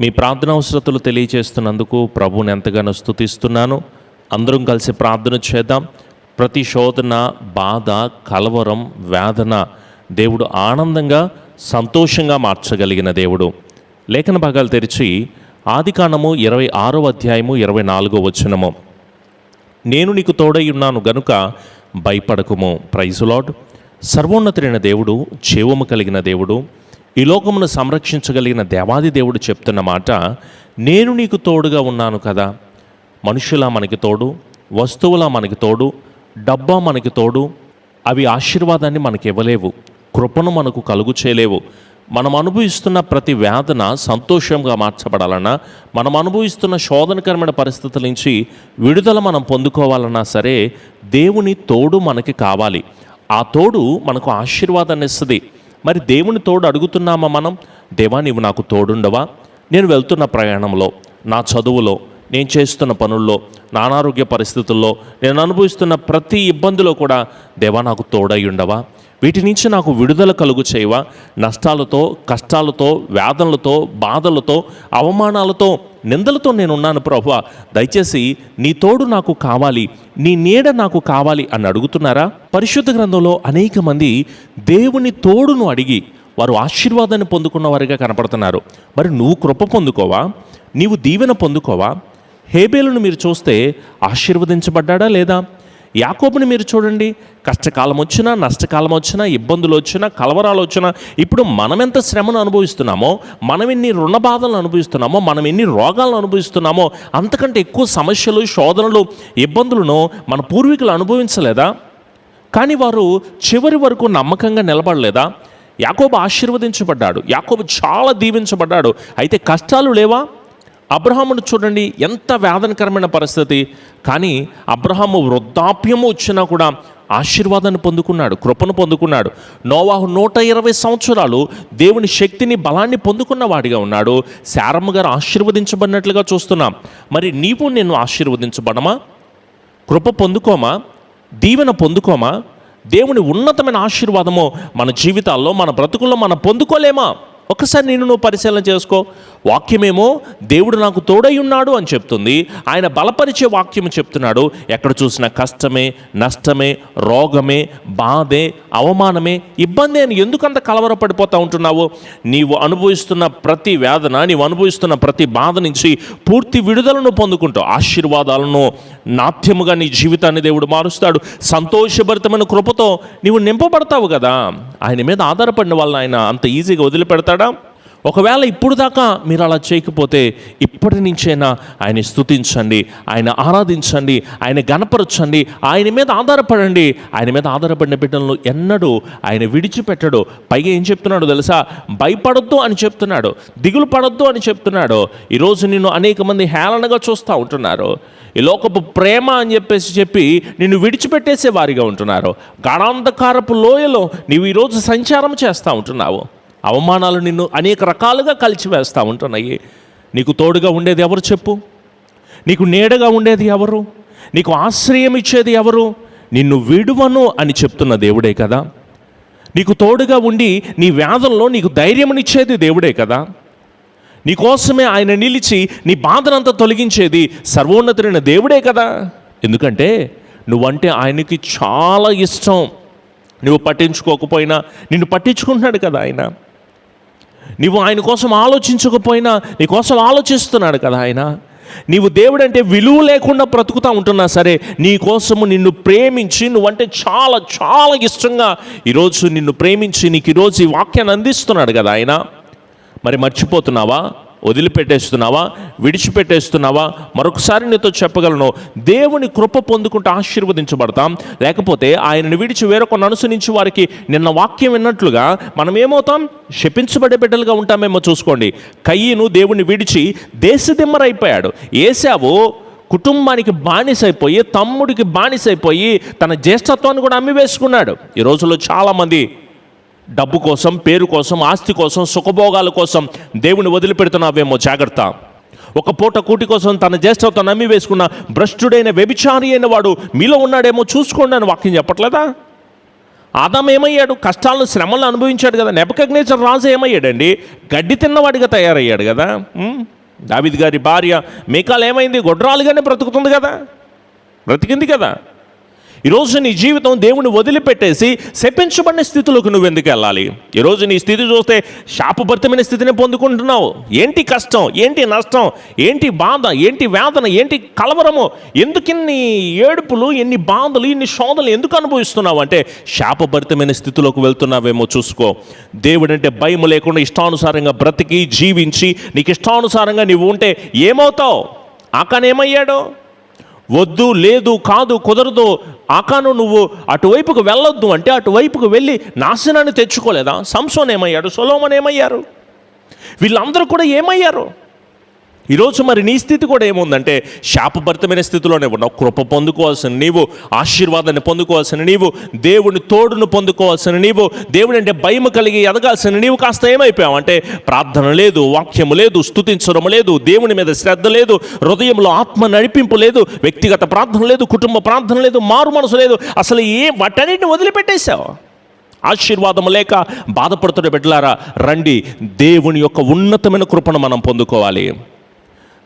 మీ ప్రార్థన అవసరతలు తెలియచేస్తున్నందుకు ప్రభుని ఎంతగానో స్తుతిస్తున్నాను. అందరం కలిసి ప్రార్థన చేద్దాం. ప్రతి శోధన బాధ కలవరం వేదన దేవుడు ఆనందంగా సంతోషంగా మార్చగలిగిన దేవుడు. లేఖన భాగాలు తెరిచి ఆదికాండము ఇరవై ఆరో అధ్యాయము ఇరవై నాలుగో వచనము. నేను నీకు తోడై ఉన్నాను గనుక భయపడకుము ప్రైజులాడ్ సర్వోన్నతుడైన దేవుడు జీవము కలిగిన దేవుడు ఈ లోకమును సంరక్షించగలిగిన దేవాది దేవుడు చెప్తున్న మాట నేను నీకు తోడుగా ఉన్నాను కదా. మనుషుల మనకి తోడు వస్తువుల మనకి తోడు డబ్బా మనకి తోడు అవి ఆశీర్వాదాన్ని మనకి ఇవ్వలేవు కృపను మనకు కలుగు చేయలేవు. మనం అనుభవిస్తున్న ప్రతి వేదన సంతోషంగా మార్చబడాలన్నా మనం అనుభవిస్తున్న శోధనకరమైన పరిస్థితుల నుంచి విడుదల మనం పొందుకోవాలన్నా సరే దేవుని తోడు మనకి కావాలి. ఆ తోడు మనకు ఆశీర్వాదాన్ని ఇస్తుంది. మరి దేవుని తోడు అడుగుతున్నామా మనం? దేవా నీవు నాకు తోడుండవా? నేను వెళ్తున్న ప్రయాణంలో నా చదువులో నేను చేస్తున్న పనుల్లో నా అనారోగ్య పరిస్థితుల్లో నేను అనుభవిస్తున్న ప్రతి ఇబ్బందిలో కూడా దేవా నాకు తోడై ఉండవా? వీటి నుంచి నాకు విడుదల కలుగు చేయవా? నష్టాలతో కష్టాలతో వేదనలతో బాధలతో అవమానాలతో నిందలతో నేను ఉన్నాను ప్రభు దయచేసి నీ తోడు నాకు కావాలి నీ నీడ నాకు కావాలి అని అడుగుతున్నారా? పరిశుద్ధ గ్రంథంలో అనేక మంది దేవుని తోడును అడిగి వారు ఆశీర్వాదాన్ని పొందుకున్న వారిగా కనపడుతున్నారు. మరి నువ్వు కృప పొందుకోవా? నీవు దీవెన పొందుకోవా? హేబేలును మీరు చూస్తే ఆశీర్వదించబడ్డా లేదా? యాకోబుని మీరు చూడండి. కష్టకాలం వచ్చినా నష్టకాలం వచ్చినా ఇబ్బందులు వచ్చినా కలవరాలు వచ్చినా ఇప్పుడు మనం ఎంత శ్రమను అనుభవిస్తున్నామో మనం ఎన్ని రుణ బాధలను అనుభవిస్తున్నామో మనం ఎన్ని రోగాలను అనుభవిస్తున్నామో అంతకంటే ఎక్కువ సమస్యలు శోధనలు ఇబ్బందులను మన పూర్వీకులు అనుభవించలేదా? కానీ వారు చివరి వరకు నమ్మకంగా నిలబడలేదా? యాకోబు ఆశీర్వదించబడ్డాడు. యాకోబు చాలా దీవించబడ్డాడు. అయితే కష్టాలు లేవా? అబ్రహామును చూడండి ఎంత వేదనకరమైన పరిస్థితి. కానీ అబ్రహాము వృద్ధాప్యము వచ్చినా కూడా ఆశీర్వాదాన్ని పొందుకున్నాడు కృపను పొందుకున్నాడు. నోవాహు నూట ఇరవై సంవత్సరాలు దేవుని శక్తిని బలాన్ని పొందుకున్న వాడిగా ఉన్నాడు. శారమ్మ గారు ఆశీర్వదించబడినట్లుగా చూస్తున్నాం. మరి నీవు నేను ఆశీర్వదించబడమా? కృప పొందుకోమా? దీవెన పొందుకోమా? దేవుని ఉన్నతమైన ఆశీర్వాదము మన జీవితాల్లో మన బ్రతుకుల్లో మనం పొందుకోలేమా? ఒకసారి నేను నువ్వు పరిశీలన చేసుకో. వాక్యమేమో దేవుడు నాకు తోడై ఉన్నాడు అని చెప్తుంది. ఆయన బలపరిచే వాక్యం చెప్తున్నాడు. ఎక్కడ చూసినా కష్టమే నష్టమే రోగమే బాధే అవమానమే ఇబ్బంది అని ఎందుకంత కలవరపడిపోతూ ఉంటున్నావు? నీవు అనుభవిస్తున్న ప్రతి వేదన నీవు అనుభవిస్తున్న ప్రతి బాధ నుంచి పూర్తి విడుదలను పొందుకుంటావు. ఆశీర్వాదాలను నాట్యముగా నీ జీవితాన్ని దేవుడు మారుస్తాడు. సంతోషభరితమైన కృపతో నీవు నింపబడతావు కదా? ఆయన మీద ఆధారపడిన వాళ్ళని ఆయన అంత ఈజీగా వదిలిపెడతాడా? ఒకవేళ ఇప్పుడు దాకా మీరు అలా చేయకపోతే ఇప్పటి నుంచైనా ఆయన స్థుతించండి ఆయన ఆరాధించండి ఆయన గణపరచండి ఆయన మీద ఆధారపడండి. ఆయన మీద ఆధారపడిన బిడ్డలను ఎన్నడూ ఆయన విడిచిపెట్టడు. పైగా ఏం చెప్తున్నాడు తెలుసా? భయపడొద్దు అని చెప్తున్నాడు. దిగులు పడొద్దు అని చెప్తున్నాడు. ఈరోజు నిన్ను అనేక మంది హేళనగా చూస్తూ ఉంటున్నారు. ఈ లోకపు ప్రేమ అని చెప్పేసి చెప్పి నిన్ను విడిచిపెట్టేసే వారిగా ఉంటున్నారు. గాఢాంధకారపు లోయలో నీవు ఈరోజు సంచారం చేస్తూ ఉంటున్నావు. అవమానాలు నిన్ను అనేక రకాలుగా కలిచివేస్తూ ఉంటున్నాయి నీకు తోడుగా ఉండేది ఎవరు చెప్పు? నీకు నీడగా ఉండేది ఎవరు? నీకు ఆశ్రయం ఇచ్చేది ఎవరు? నిన్ను విడువను అని చెప్తున్న దేవుడే కదా. నీకు తోడుగా ఉండి నీ వ్యాధంలో నీకు ధైర్యమునిచ్చేది దేవుడే కదా. నీకోసమే ఆయన నిలిచి నీ బాధనంతా తొలగించేది సర్వోన్నతుడైన దేవుడే కదా. ఎందుకంటే నువ్వంటే ఆయనకి చాలా ఇష్టం. నువ్వు పట్టించుకోకపోయినా నిన్ను పట్టించుకుంటున్నాడు కదా ఆయన. నువ్వు ఆయన కోసం ఆలోచించకపోయినా నీ కోసం ఆలోచిస్తున్నాడు కదా ఆయన. నీవు దేవుడంటే విలువ లేకుండా బ్రతుకుతా ఉంటున్నా సరే నీ కోసము నిన్ను ప్రేమించి నువ్వంటే చాలా చాలా ఇష్టంగా ఈరోజు నిన్ను ప్రేమించి నీకు ఈరోజు ఈ వాక్యాన్ని అందిస్తున్నాడు కదా ఆయన. మరి మర్చిపోతున్నావా? వదిలిపెట్టేస్తున్నావా? విడిచిపెట్టేస్తున్నావా? మరొకసారి నీతో చెప్పగలను దేవుని కృప పొందుకుంటూ ఆశీర్వదించబడతాం. లేకపోతే ఆయనను విడిచి వేరొకరిని అనుసరించి వారికి నిన్న వాక్యం విన్నట్లుగా మనం ఏమవుతాం శపించబడే బిడ్డలుగా ఉంటామేమో చూసుకోండి. కయ్యను దేవుని విడిచి దేశదిమ్మరైపోయాడు. ఏసావు కుటుంబానికి బానిసైపోయి తమ్ముడికి బానిసైపోయి తన జ్యేష్ఠత్వాన్ని కూడా అమ్మి వేసుకున్నాడు ఈ రోజుల్లో చాలామంది డబ్బు కోసం పేరు కోసం ఆస్తి కోసం సుఖభోగాల కోసం దేవుని వదిలిపెడుతున్నావేమో జాగ్రత్త. ఒక పూట కూటి కోసం తన జ్యేష్ఠతో నమ్మి వేసుకున్న భ్రష్టుడైన వ్యభిచారి అయిన వాడు మీలో ఉన్నాడేమో చూసుకోండి అని వాక్యం చెప్పట్లేదా? ఆదాం ఏమయ్యాడు? కష్టాలను శ్రమలను అనుభవించాడు కదా. నెపకగ్నేచర్ రాజు ఏమయ్యాడండి? గడ్డి తిన్నవాడిగా తయారయ్యాడు కదా. దావిద్ గారి భార్య మేకాలు ఏమైంది? గొడ్రాలుగానే బ్రతుకుతుంది కదా. బ్రతికింది కదా. ఈరోజు నీ జీవితం దేవుని వదిలిపెట్టేసి శపించబడిన స్థితిలోకి నువ్వు ఎందుకు వెళ్ళాలి? ఈరోజు నీ స్థితి చూస్తే శాపభరితమైన స్థితిని పొందుకుంటున్నావు. ఏంటి కష్టం? ఏంటి నష్టం? ఏంటి బాధ? ఏంటి వేదన? ఏంటి కలవరము? ఎందుకు ఇన్ని ఏడుపులు ఎన్ని బాధలు ఇన్ని శోధనలు ఎందుకు అనుభవిస్తున్నావు అంటే శాపభరితమైన స్థితిలోకి వెళ్తున్నావేమో చూసుకో. దేవుడంటే భయం లేకుండా ఇష్టానుసారంగా బ్రతికి జీవించి నీకు ఇష్టానుసారంగా నీవు ఉంటే ఏమవుతావు? ఆకానేమయ్యాడో వద్దు లేదు కాదు కుదరదు ఆకాను నువ్వు అటువైపుకు వెళ్ళొద్దు అంటే అటువైపుకు వెళ్ళి నాశనాన్ని తెచ్చుకోలేదా? సంసోన్ ఏమయ్యాడు? సొలోమన్ ఏమయ్యారు? వీళ్ళందరూ కూడా ఏమయ్యారు? ఈరోజు మరి నీ స్థితి కూడా ఏముందంటే శాపభరితమైన స్థితిలోనే ఉన్నావు. కృప పొందుకోవాల్సిన నీవు ఆశీర్వాదాన్ని పొందుకోవాల్సిన నీవు దేవుని తోడును పొందుకోవాల్సిన నీవు దేవుని అంటే భయం కలిగి ఎదగాల్సిన నీవు కాస్త ఏమైపోయావు? అంటే ప్రార్థన లేదు వాక్యము లేదు స్థుతించడం లేదు దేవుని మీద శ్రద్ధ లేదు హృదయంలో ఆత్మ నడిపింపు లేదు వ్యక్తిగత ప్రార్థన లేదు కుటుంబ ప్రార్థన లేదు మారు మనసు లేదు. అసలు ఏ వాటన్నిటిని వదిలిపెట్టేశావు? ఆశీర్వాదం లేక బాధపడుతున్న బిడ్డలారా రండి దేవుని యొక్క ఉన్నతమైన కృపను మనం పొందుకోవాలి.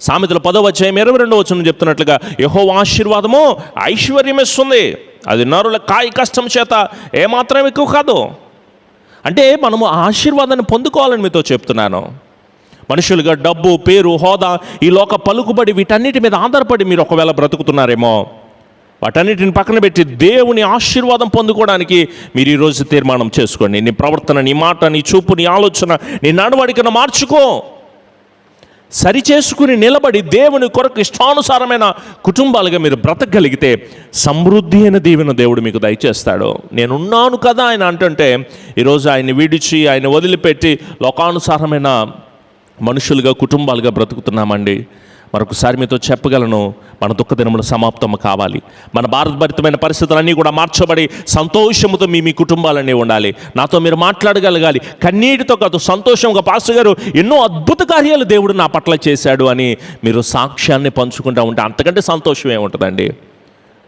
సామెతలు పదవ అధ్యాయం ఇరవై రెండవ వచ్చిన చెప్తున్నట్లుగా యహో ఆశీర్వాదము ఐశ్వర్యం ఇస్తుంది అది నరుల కాయ కష్టం చేత ఏమాత్రం ఎక్కువ కాదు. అంటే మనము ఆశీర్వాదాన్ని పొందుకోవాలని మీతో చెప్తున్నాను. మనుషులుగా డబ్బు పేరు హోదా ఈ లోక పలుకుబడి వీటన్నిటి మీద ఆధారపడి మీరు ఒకవేళ బ్రతుకుతున్నారేమో. వాటన్నిటిని పక్కన పెట్టి దేవుని ఆశీర్వాదం పొందుకోవడానికి మీరు ఈరోజు తీర్మానం చేసుకోండి. నీ ప్రవర్తన నీ మాట నీ చూపు నీ ఆలోచన నీ నడవడికను మార్చుకో. సరి చేసుకుని నిలబడి దేవుని కొరకు ఇష్టానుసారమైన కుటుంబాలుగా మీరు బ్రతకగలిగితే సమృద్ధి అయిన దీవెన దేవుడు మీకు దయచేస్తాడు. నేనున్నాను కదా ఆయన అంటుంటే ఈరోజు ఆయన విడిచి ఆయన వదిలిపెట్టి లోకానుసారమైన మనుషులుగా కుటుంబాలుగా బ్రతుకుతున్నామండి. మరొకసారి మీతో చెప్పగలను మన దుఃఖ దినములు సమాప్తం కావాలి. మన భారతభరితమైన పరిస్థితులన్నీ కూడా మార్చబడి సంతోషముతో మీ మీ కుటుంబాలన్నీ ఉండాలి. నాతో మీరు మాట్లాడగలగాలి. కన్నీటితో కాదు సంతోషంగా పాస్టర్ గారు ఎన్నో అద్భుత కార్యాలు దేవుడు నా పట్ల చేశాడు అని మీరు సాక్ష్యాన్ని పంచుకుంటూ ఉంటే అంతకంటే సంతోషం ఏముంటుందండి?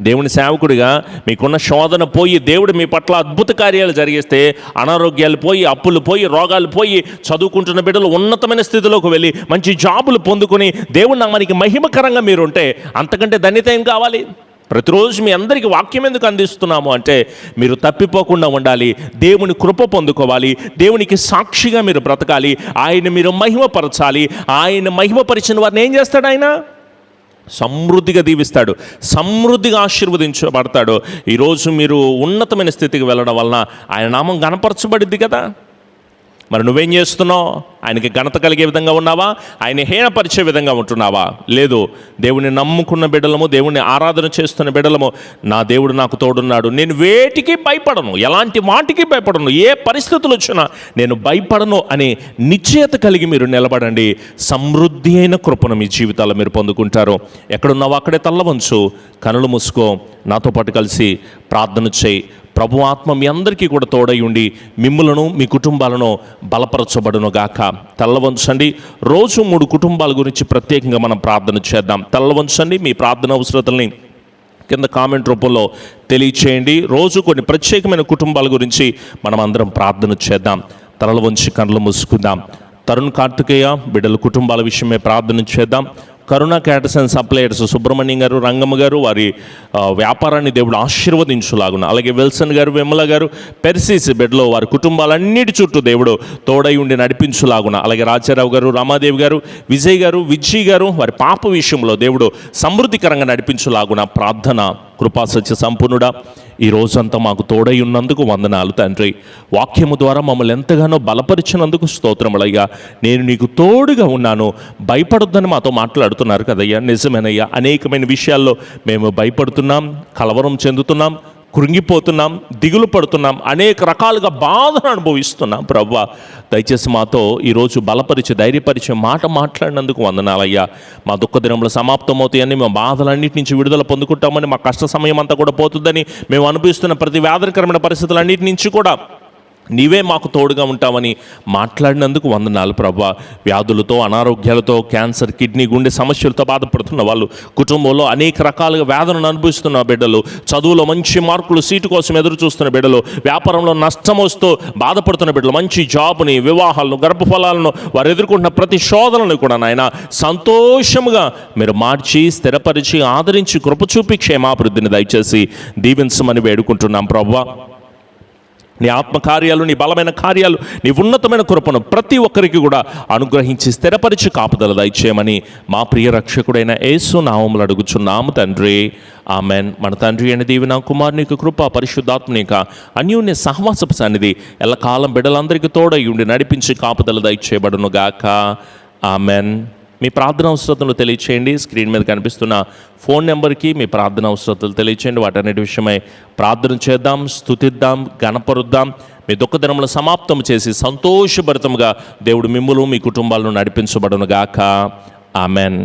దేవుని సేవకుడిగా మీకున్న శోధన పోయి దేవుడు మీ పట్ల అద్భుత కార్యాలు జరిగిస్తే అనారోగ్యాలు పోయి అప్పులు పోయి రోగాలు పోయి చదువుకుంటున్న బిడ్డలు ఉన్నతమైన స్థితిలోకి వెళ్ళి మంచి జాబులు పొందుకుని దేవుడు నామానికి మహిమకరంగా మీరు ఉంటే అంతకంటే ధన్యత ఏం కావాలి? ప్రతిరోజు మీ అందరికీ వాక్యం ఎందుకు అందిస్తున్నాము అంటే మీరు తప్పిపోకుండా ఉండాలి దేవుని కృప పొందుకోవాలి దేవునికి సాక్షిగా మీరు బ్రతకాలి ఆయన మీరు మహిమపరచాలి ఆయన మహిమపరిచిన వారిని ఏం చేస్తాడు ఆయన? సమృద్ధిగా దీవిస్తాడు సమృద్ధిగా ఆశీర్వదించబడతాడు. ఈరోజు మీరు ఉన్నతమైన స్థితికి వెళ్ళడం వలన ఆయన నామం గణపరచబడిద్ది కదా? మరి నువ్వేం చేస్తున్నావు? ఆయనకి ఘనత కలిగే విధంగా ఉన్నావా? ఆయన హీనపరిచే విధంగా ఉంటున్నావా? లేదు దేవుని నమ్ముకున్న బిడ్డలము దేవుని ఆరాధన చేస్తున్న బిడ్డలము నా దేవుడు నాకు తోడున్నాడు. నేను వేటికి భయపడను ఎలాంటి వాటికి భయపడను ఏ పరిస్థితులు వచ్చినా నేను భయపడను అనే నిశ్చయత కలిగి మీరు నిలబడండి. సమృద్ధి అయిన కృపను మీ జీవితాల్లో మీరు పొందుకుంటారు. ఎక్కడున్నావో అక్కడే తల్లవంచు కనులు మూసుకో నాతో పాటు కలిసి ప్రార్థన చేయి. ప్రభు ఆత్మ మీ అందరికీ కూడా తోడై ఉండి మిమ్ములను మీ కుటుంబాలను బలపరచబడును గాక. తెల్లవంచండి. రోజు మూడు కుటుంబాల గురించి ప్రత్యేకంగా మనం ప్రార్థన చేద్దాం. తెల్లవంచండి మీ ప్రార్థన అవసరతల్ని కింద కామెంట్ రూపంలో తెలియచేయండి. రోజు కొన్ని ప్రత్యేకమైన కుటుంబాల గురించి మనం అందరం ప్రార్థన చేద్దాం. తలలు వంచి కళ్ళు మూసుకుందాం. తరుణ్ కార్తికేయ బిడ్డల కుటుంబాల విషయమే ప్రార్థన చేద్దాం. Karuna caterers and suppliers Subrahmanyam గారు రంగమ్మ గారు వారి వ్యాపారాన్ని దేవుడు ఆశీర్వదించులాగున. అలాగే విల్సన్ గారు విమల గారు పెర్సిస్ బెడ్లో వారి కుటుంబాలన్నిటి చుట్టూ దేవుడు తోడై ఉండి నడిపించులాగున. అలాగే రాజారావు గారు రామాదేవి గారు విజయ్ గారు విజయ్ గారు వారి పాప విషయంలో దేవుడు సమృద్ధికరంగా నడిపించులాగున. ప్రార్థన కృపా సత్య సంపూర్ణుడా. ఈ రోజంతా మాకు తోడై ఉన్నందుకు వందనాలు తండ్రి. వాక్యము ద్వారా మమ్మల్ని ఎంతగానో బలపరిచినందుకు స్తోత్రములయ్యా. నేను నీకు తోడుగా ఉన్నాను. భయపడొద్దని మాతో మాట్లాడుతున్నారు కదయ్యా. నిజమేనయ్యా. అనేకమైన విషయాల్లో మేము భయపడుతున్నాం కలవరం చెందుతున్నాం. కృంగిపోతున్నాం దిగులు పడుతున్నాం అనేక రకాలుగా బాధను అనుభవిస్తున్నాం. ప్రవ్వ దయచేసి మాతో ఈరోజు బలపరిచే ధైర్యపరిచే మాట మాట్లాడినందుకు వందనాలయ్యా. మా దుఃఖ దినములు సమాప్తమవుతాయని మేము బాధలన్నిటి నుంచి విడుదల పొందుకుంటామని మా కష్ట సమయం అంతా కూడా పోతుందని మేము అనుభవిస్తున్న ప్రతి వ్యాధకరమైన పరిస్థితులన్నిటి నుంచి కూడా నీవే మాకు తోడుగా ఉంటావని మాట్లాడినందుకు వందనాలు ప్రభా. వ్యాధులతో అనారోగ్యాలతో క్యాన్సర్ కిడ్నీ గుండె సమస్యలతో బాధపడుతున్న వాళ్ళు కుటుంబంలో అనేక రకాలుగా వేదనను అనుభవిస్తున్న బిడ్డలు చదువులో మంచి మార్కులు సీటు కోసం ఎదురు చూస్తున్న బిడ్డలు వ్యాపారంలో నష్టం వస్తూ బాధపడుతున్న బిడ్డలు మంచి జాబ్ని వివాహాలను గర్భఫలాలను వారు ఎదుర్కొంటున్న ప్రతి శోధనను కూడా నాయన సంతోషముగా మీరు మార్చి స్థిరపరిచి ఆదరించి కృపచూపి క్షేమాభివృద్ధిని దయచేసి దీవించమని వేడుకుంటున్నాం ప్రభా. నీ ఆత్మకార్యాలు నీ బలమైన కార్యాలు నీ ఉన్నతమైన కృపను ప్రతి ఒక్కరికి కూడా అనుగ్రహించి స్థిరపరిచి కాపుదల దయచేయమని మా ప్రియ రక్షకుడైన యేసు నామములు అడుగుచున్నాము తండ్రి. ఆమెన్. మన తండ్రి అయిన దేవి నా కుమారునికి కృప పరిశుద్ధాత్మనిక అన్యోన్య సహవాసపు సన్నిధి ఎల్లకాలం బిడ్డలందరికీ తోడై ఉండి నడిపించి కాపుదల దయచేయబడును గాక ఆమెన్. మీ ప్రార్థన అవసరతలు తెలియచేయండి. స్క్రీన్ మీద కనిపిస్తున్న ఫోన్ నెంబర్కి మీ ప్రార్థన అవసరతలు తెలియచేయండి. వాటన్నిటి విషయమై ప్రార్థన చేద్దాం స్థుతిద్దాం గణపరుద్దాం మీ దుఃఖదినములు సమాప్తం చేసి సంతోషభరితంగా దేవుడు మిమ్ములు మీ కుటుంబాలను నడిపించబడును గాక ఆమెన్.